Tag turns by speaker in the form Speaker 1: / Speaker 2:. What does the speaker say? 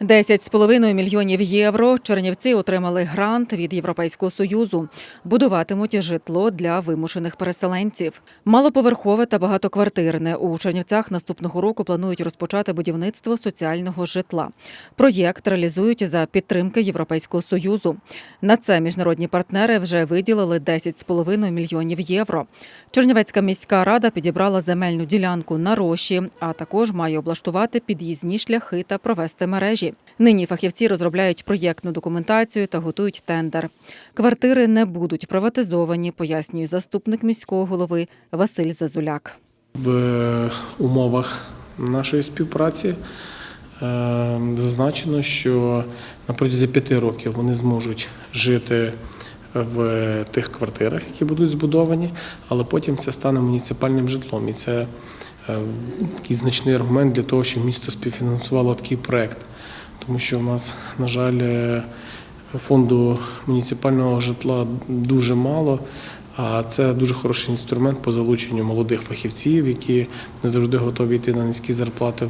Speaker 1: 10,5 мільйонів євро Чернівці отримали грант від Європейського союзу. Будуватимуть житло для вимушених переселенців. Малоповерхове та багатоквартирне у Чернівцях наступного року планують розпочати будівництво соціального житла. Проєкт реалізують за підтримки Європейського союзу. На це міжнародні партнери вже виділили 10,5 мільйонів євро. Чернівецька міська рада підібрала земельну ділянку на роші, а також має облаштувати під'їзні шляхи та провести мережі. Нині фахівці розробляють проєктну документацію та готують тендер. Квартири не будуть приватизовані, пояснює заступник міського голови Василь Зазуляк.
Speaker 2: В умовах нашої співпраці е, зазначено, що на протязі п'яти років вони зможуть жити в тих квартирах, які будуть збудовані, але потім це стане муніципальним житлом. І це е, такий значний аргумент для того, щоб місто співфінансувало такий проект. Тому що в нас, на жаль, е, фонду муніципального житла дуже мало. А це дуже хороший інструмент по залученню молодих фахівців, які не завжди готові йти на низькі зарплати.